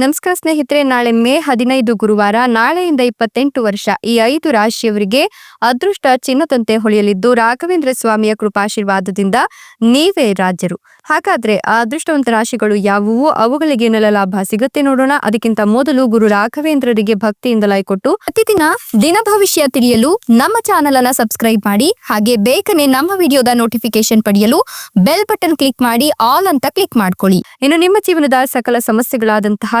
ನಮಸ್ಕಾರ ಸ್ನೇಹಿತರೆ, ನಾಳೆ ಮೇ ಹದಿನೈದು ಗುರುವಾರ, ನಾಳೆಯಿಂದ ಇಪ್ಪತ್ತೆಂಟು ವರ್ಷ ಈ ಐದು ರಾಶಿಯವರಿಗೆ ಅದೃಷ್ಟ ಚಿನ್ನದಂತೆ ಹೊಳೆಯಲಿದ್ದು, ರಾಘವೇಂದ್ರ ಸ್ವಾಮಿಯ ಕೃಪಾಶೀರ್ವಾದದಿಂದ ನೀವೇ ರಾಜ್ಯರು. ಹಾಗಾದ್ರೆ ಆ ಅದೃಷ್ಟವಂತ ರಾಶಿಗಳು ಯಾವುವು? ಅವುಗಳಿಗೆ ಏನೆಲ್ಲ ಲಾಭ ಸಿಗುತ್ತೆ ನೋಡೋಣ. ಅದಕ್ಕಿಂತ ಮೊದಲು ಗುರು ರಾಘವೇಂದ್ರರಿಗೆ ಭಕ್ತಿಯಿಂದ ಲೈ ಕೊಟ್ಟು ಪ್ರತಿದಿನ ದಿನ ಭವಿಷ್ಯ ತಿಳಿಯಲು ನಮ್ಮ ಚಾನೆಲ್ ಅನ್ನ ಸಬ್ಸ್ಕ್ರೈಬ್ ಮಾಡಿ, ಹಾಗೆ ಬೇಗನೆ ನಮ್ಮ ವಿಡಿಯೋದ ನೋಟಿಫಿಕೇಶನ್ ಪಡೆಯಲು ಬೆಲ್ ಬಟನ್ ಕ್ಲಿಕ್ ಮಾಡಿ, ಆಲ್ ಅಂತ ಕ್ಲಿಕ್ ಮಾಡ್ಕೊಳ್ಳಿ. ಇನ್ನು ನಿಮ್ಮ ಜೀವನದ ಸಕಲ ಸಮಸ್ಯೆಗಳಾದಂತಹ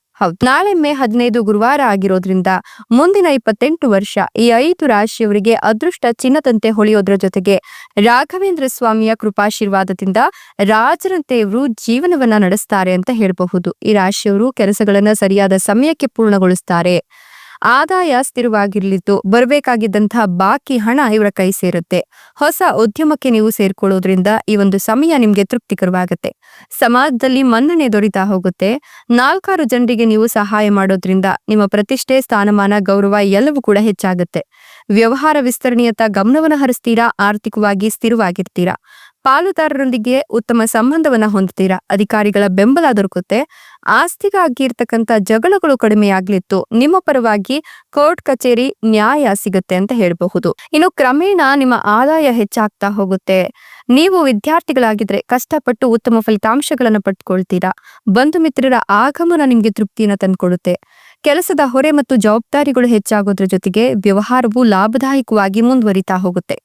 ನಾಳೆ ಮೇ ಹದಿನೈದು ಗುರುವಾರ ಆಗಿರೋದ್ರಿಂದ ಮುಂದಿನ ಇಪ್ಪತ್ತೆಂಟು ವರ್ಷ ಈ ಐದು ರಾಶಿಯವರಿಗೆ ಅದೃಷ್ಟ ಚಿನ್ನದಂತೆ ಹೊಳೆಯೋದ್ರ ಜೊತೆಗೆ ರಾಘವೇಂದ್ರ ಸ್ವಾಮಿಯ ಕೃಪಾಶೀರ್ವಾದದಿಂದ ರಾಜರಂತೆ ಇವರು ಜೀವನವನ್ನ ನಡೆಸ್ತಾರೆ ಅಂತ ಹೇಳಬಹುದು. ಈ ರಾಶಿಯವರು ಕೆಲಸಗಳನ್ನ ಸರಿಯಾದ ಸಮಯಕ್ಕೆ ಪೂರ್ಣಗೊಳಿಸ್ತಾರೆ. ಆದಾಯ ಸ್ಥಿರವಾಗಿರ್ಲಿದ್ದು ಬರಬೇಕಾಗಿದ್ದಂತಹ ಬಾಕಿ ಹಣ ಇವರ ಕೈ ಸೇರುತ್ತೆ. ಹೊಸ ಉದ್ಯಮಕ್ಕೆ ನೀವು ಸೇರ್ಕೊಳ್ಳೋದ್ರಿಂದ ಈ ಒಂದು ಸಮಯ ನಿಮ್ಗೆ ತೃಪ್ತಿಕರವಾಗುತ್ತೆ. ಸಮಾಜದಲ್ಲಿ ಮನ್ನಣೆ ದೊರೀತಾ ಹೋಗುತ್ತೆ. ನಾಲ್ಕಾರು ಜನರಿಗೆ ನೀವು ಸಹಾಯ ಮಾಡೋದ್ರಿಂದ ನಿಮ್ಮ ಪ್ರತಿಷ್ಠೆ, ಸ್ಥಾನಮಾನ, ಗೌರವ ಎಲ್ಲವೂ ಕೂಡ ಹೆಚ್ಚಾಗುತ್ತೆ. ವ್ಯವಹಾರ ವಿಸ್ತರಣೆಯತ್ತ ಗಮನವನ್ನು ಹರಿಸ್ತೀರಾ? ಆರ್ಥಿಕವಾಗಿ ಸ್ಥಿರವಾಗಿರ್ತೀರಾ? ಪಾಲುದಾರರೊಂದಿಗೆ ಉತ್ತಮ ಸಂಬಂಧವನ್ನ ಹೊಂದುತ್ತೀರಾ? ಅಧಿಕಾರಿಗಳ ಬೆಂಬಲ ದೊರಕುತ್ತೆ. ಆಸ್ತಿಗಾಗಿ ಇರ್ತಕ್ಕಂಥ ಜಗಳಗಳು ಕಡಿಮೆಯಾಗ್ಲಿತ್ತು. ನಿಮ್ಮ ಪರವಾಗಿ ಕೋರ್ಟ್ ಕಚೇರಿ ನ್ಯಾಯ ಸಿಗುತ್ತೆ ಅಂತ ಹೇಳಬಹುದು. ಇನ್ನು ಕ್ರಮೇಣ ನಿಮ್ಮ ಆದಾಯ ಹೆಚ್ಚಾಗ್ತಾ ಹೋಗುತ್ತೆ. ನೀವು ವಿದ್ಯಾರ್ಥಿಗಳಾಗಿದ್ರೆ ಕಷ್ಟಪಟ್ಟು ಉತ್ತಮ ಫಲಿತಾಂಶಗಳನ್ನ ಪಡ್ಕೊಳ್ತೀರಾ? ಬಂಧು ಮಿತ್ರರ ಆಗಮನ ನಿಮ್ಗೆ ತೃಪ್ತಿಯನ್ನು ತಂದ್ಕೊಡುತ್ತೆ. ಕೆಲಸದ ಹೊರೆ ಮತ್ತು ಜವಾಬ್ದಾರಿಗಳು ಹೆಚ್ಚಾಗೋದ್ರ ಜೊತೆಗೆ ವ್ಯವಹಾರವು ಲಾಭದಾಯಕವಾಗಿ ಮುಂದುವರಿತಾ ಹೋಗುತ್ತೆ.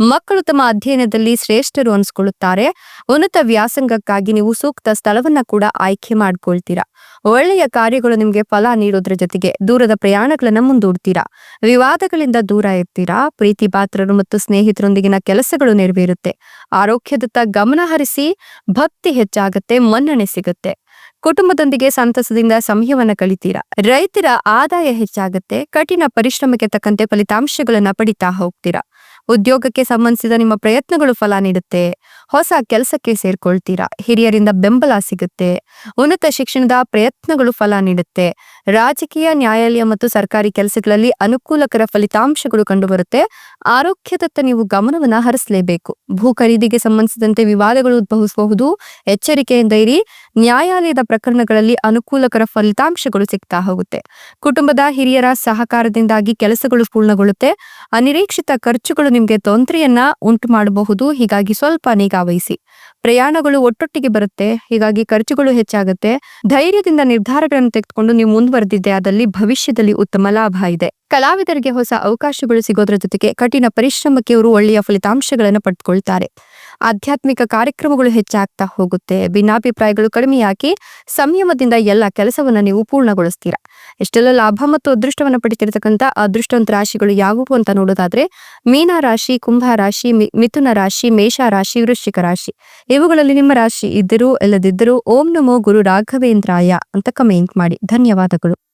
ಮಕ್ಕಳು ತಮ್ಮ ಅಧ್ಯಯನದಲ್ಲಿ ಶ್ರೇಷ್ಠರು ಅನ್ಸ್ಕೊಳ್ಳುತ್ತಾರೆ. ಉನ್ನತ ವ್ಯಾಸಂಗಕ್ಕಾಗಿ ನೀವು ಸೂಕ್ತ ಸ್ಥಳವನ್ನ ಕೂಡ ಆಯ್ಕೆ ಮಾಡ್ಕೊಳ್ತೀರಾ. ಒಳ್ಳೆಯ ಕಾರ್ಯಗಳು ನಿಮ್ಗೆ ಫಲ ನೀಡೋದ್ರ ಜೊತೆಗೆ ದೂರದ ಪ್ರಯಾಣಗಳನ್ನ ಮುಂದೂಡ್ತೀರಾ. ವಿವಾದಗಳಿಂದ ದೂರ ಇರ್ತೀರಾ. ಪ್ರೀತಿ ಪಾತ್ರರು ಮತ್ತು ಸ್ನೇಹಿತರೊಂದಿಗಿನ ಕೆಲಸಗಳು ನೆರವೇರುತ್ತೆ. ಆರೋಗ್ಯದತ್ತ ಗಮನ ಹರಿಸಿ ಭಕ್ತಿ ಹೆಚ್ಚಾಗುತ್ತೆ, ಮನ್ನಣೆ ಸಿಗುತ್ತೆ. ಕುಟುಂಬದೊಂದಿಗೆ ಸಂತಸದಿಂದ ಸಮಯವನ್ನು ಕಳಿತೀರಾ ರೈತರ ಆದಾಯ ಹೆಚ್ಚಾಗುತ್ತೆ. ಕಠಿಣ ಪರಿಶ್ರಮಕ್ಕೆ ತಕ್ಕಂತೆ ಫಲಿತಾಂಶಗಳನ್ನ ಪಡಿತಾ ಹೋಗ್ತೀರಾ. ಉದ್ಯೋಗಕ್ಕೆ ಸಂಬಂಧಿಸಿದ ನಿಮ್ಮ ಪ್ರಯತ್ನಗಳು ಫಲ ನೀಡುತ್ತೆ. ಹೊಸ ಕೆಲಸಕ್ಕೆ ಸೇರ್ಕೊಳ್ತೀರಾ. ಹಿರಿಯರಿಂದ ಬೆಂಬಲ ಸಿಗುತ್ತೆ. ಉನ್ನತ ಶಿಕ್ಷಣದ ಪ್ರಯತ್ನಗಳು ಫಲ ನೀಡುತ್ತೆ. ರಾಜಕೀಯ, ನ್ಯಾಯಾಲಯ ಮತ್ತು ಸರ್ಕಾರಿ ಕೆಲಸಗಳಲ್ಲಿ ಅನುಕೂಲಕರ ಫಲಿತಾಂಶಗಳು ಕಂಡುಬರುತ್ತೆ. ಆರೋಗ್ಯದತ್ತ ನೀವು ಗಮನವನ್ನ ಹರಿಸಲೇಬೇಕು. ಭೂ ಖರೀದಿಗೆ ಸಂಬಂಧಿಸಿದಂತೆ ವಿವಾದಗಳು ಉದ್ಭವಿಸಬಹುದು. ಎಚ್ಚರಿಕೆಯಿಂದ ಇರಿ. ನ್ಯಾಯಾಲಯದ ಪ್ರಕರಣಗಳಲ್ಲಿ ಅನುಕೂಲಕರ ಫಲಿತಾಂಶಗಳು ಸಿಗ್ತಾ ಹೋಗುತ್ತೆ. ಕುಟುಂಬದ ಹಿರಿಯರ ಸಹಕಾರದಿಂದಾಗಿ ಕೆಲಸಗಳು ಪೂರ್ಣಗೊಳ್ಳುತ್ತೆ. ಅನಿರೀಕ್ಷಿತ ಖರ್ಚುಗಳು ನಿಮ್ಗೆ ತೊಂದರೆಯನ್ನ ಉಂಟು ಮಾಡಬಹುದು. ಹೀಗಾಗಿ ಸ್ವಲ್ಪ ನಿಗಾ ವಹಿಸಿ. ಪ್ರಯಾಣಗಳು ಒಟ್ಟೊಟ್ಟಿಗೆ ಬರುತ್ತೆ. ಹೀಗಾಗಿ ಖರ್ಚುಗಳು ಹೆಚ್ಚಾಗುತ್ತೆ. ಧೈರ್ಯದಿಂದ ನಿರ್ಧಾರಗಳನ್ನು ತೆಗೆದುಕೊಂಡು ನೀವು ಮುಂದುವರೆದಿದ್ದೆ ಅದರಲ್ಲಿ ಭವಿಷ್ಯದಲ್ಲಿ ಉತ್ತಮ ಲಾಭ ಇದೆ. ಕಲಾವಿದರಿಗೆ ಹೊಸ ಅವಕಾಶಗಳು ಸಿಗೋದ್ರ ಜೊತೆಗೆ ಕಠಿಣ ಪರಿಶ್ರಮಕ್ಕೆ ಅವರು ಒಳ್ಳೆಯ ಫಲಿತಾಂಶಗಳನ್ನು ಪಡೆದುಕೊಳ್ತಾರೆ ಆಧ್ಯಾತ್ಮಿಕ ಕಾರ್ಯಕ್ರಮಗಳು ಹೆಚ್ಚಾಗ್ತಾ ಹೋಗುತ್ತೆ. ಭಿನ್ನಾಭಿಪ್ರಾಯಗಳು ಕಡಿಮೆಯಾಗಿ ಸಂಯಮದಿಂದ ಎಲ್ಲ ಕೆಲಸವನ್ನ ನೀವು ಪೂರ್ಣಗೊಳಿಸ್ತೀರಾ? ಎಷ್ಟೆಲ್ಲ ಲಾಭ ಮತ್ತು ಅದೃಷ್ಟವನ್ನ ಪಡಿತಿರ್ತಕ್ಕಂಥ ಅದೃಷ್ಟವಂತ ರಾಶಿಗಳು ಯಾವುವು ಅಂತ ನೋಡೋದಾದ್ರೆ, ಮೀನ ರಾಶಿ, ಕುಂಭ ರಾಶಿ ಮಿಥುನ ರಾಶಿ, ಮೇಷ ರಾಶಿ, ವೃಶ್ಚಿಕ ರಾಶಿ. ಇವುಗಳಲ್ಲಿ ನಿಮ್ಮ ರಾಶಿ ಇದ್ದರೂ, ಇಲ್ಲದಿದ್ದರೂ, ಓಂ ನಮೋ ಗುರು ರಾಘವೇಂದ್ರಾಯ ಅಂತ ಕಮೆಂಟ್ ಮಾಡಿ. ಧನ್ಯವಾದಗಳು.